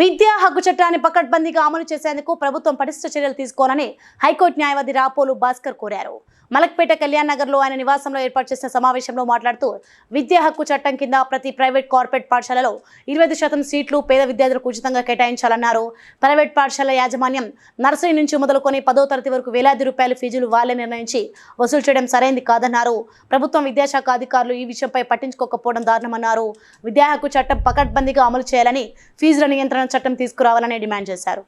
విద్యా హక్కు చట్టాన్ని పకడ్బందీగా అమలు చేసేందుకు ప్రభుత్వం పటిష్ట చర్యలు తీసుకోవాలని హైకోర్టు న్యాయవాది రాపోలు భాస్కర్ కోరారు. మలక్పేట కళ్యాణ్ నగర్లో ఆయన నివాసంలో ఏర్పాటు చేసిన సమావేశంలో మాట్లాడుతూ విద్యా హక్కు చట్టం కింద ప్రతి ప్రైవేట్ కార్పొరేట్ పాఠశాలలో ఇరవై శాతం సీట్లు పేద విద్యార్థులకు ఉచితంగా కేటాయించాలన్నారు. ప్రైవేట్ పాఠశాల యాజమాన్యం నర్సరీ నుంచి మొదలుకొని పదో తరగతి వరకు వేలాది రూపాయల ఫీజులు వాళ్ళే నిర్ణయించి వసూలు చేయడం సరైంది కాదన్నారు. ప్రభుత్వం విద్యాశాఖ అధికారులు ఈ విషయంపై పట్టించుకోకపోవడం దారుణమన్నారు. విద్యా హక్కు చట్టం పకడ్బందీగా అమలు చేయాలని ఫీజుల నియంత్రణ చట్టం తీసుకురావాలని డిమాండ్ చేశారు.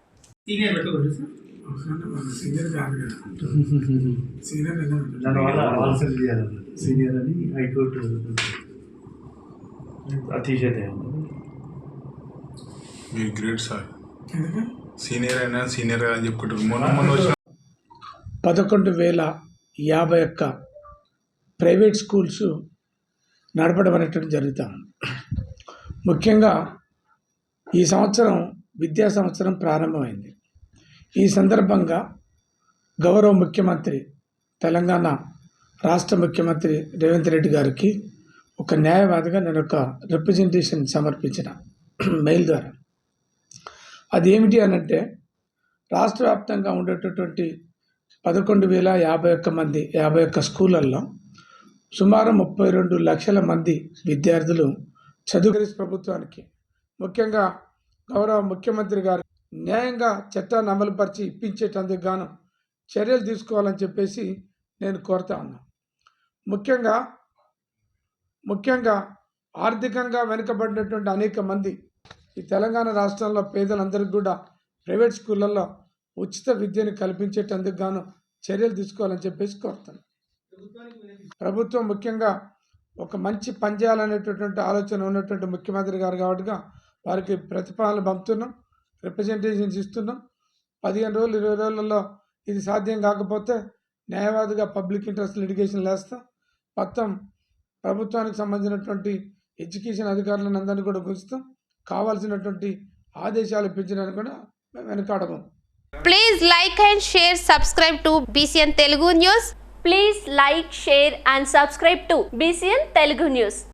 సీనియర్ అని హైకోర్టు గ్రేట్ సార్. అయినా సీనియర్ అని చెప్పుకుంటారు. మొన్న మొన్న వచ్చిన పదకొండు వేల యాభై ఒక్క ప్రైవేట్ స్కూల్స్ నడపడం అనేటువంటి జరుగుతాం. ముఖ్యంగా ఈ సంవత్సరం విద్యా సంవత్సరం ప్రారంభమైంది. ఈ సందర్భంగా గౌరవ ముఖ్యమంత్రి తెలంగాణ రాష్ట్ర ముఖ్యమంత్రి రేవంత్ రెడ్డి గారికి ఒక న్యాయవాదిగా నేను ఒక రిప్రజెంటేషన్ సమర్పించిన మెయిల్ ద్వారా. అది ఏమిటి అనంటే రాష్ట్ర వ్యాప్తంగా ఉండేటటువంటి పదకొండు వేల యాభై ఒక్క మంది యాభై ఒక్క స్కూళ్ళల్లో సుమారు ముప్పై రెండు లక్షల మంది విద్యార్థులు చదువు ప్రభుత్వానికి ముఖ్యంగా గౌరవ ముఖ్యమంత్రి గారు న్యాయంగా చట్టాన్ని అమలుపరిచి ఇప్పించేటందుకు గాను చర్యలు తీసుకోవాలని చెప్పేసి నేను కోరుతా ఉన్నా. ముఖ్యంగా ముఖ్యంగా ఆర్థికంగా వెనుకబడినటువంటి అనేక మంది ఈ తెలంగాణ రాష్ట్రంలో పేదలందరికీ కూడా ప్రైవేట్ స్కూళ్ళల్లో ఉచిత విద్యను కల్పించేటందుకు గాను చర్యలు తీసుకోవాలని చెప్పేసి కోరుతాను. ప్రభుత్వం ముఖ్యంగా ఒక మంచి పని చేయాలనేటటువంటి ఆలోచన ఉన్నటువంటి ముఖ్యమంత్రి గారు కాబట్టిగా వారికి ప్రతిపాదనలు పంపుతున్నాం రిప్రజెంటేషన్స్ ఇస్తున్నాం. పదిహేను రోజులు ఇరవై రోజులలో ఇది సాధ్యం కాకపోతే న్యాయవాదిగా పబ్లిక్ ఇంట్రెస్ట్ లిటిగేషన్ వేస్తాం మొత్తం ప్రభుత్వానికి సంబంధించినటువంటి ఎడ్యుకేషన్ అధికారులను అందరినీ కూడా గుంచుతాం కావాల్సినటువంటి ఆదేశాలు ఇప్పించడానికి కూడా మేము వెనకాడము. Please like and share subscribe to BCN Telugu news please like share and subscribe to BCN Telugu news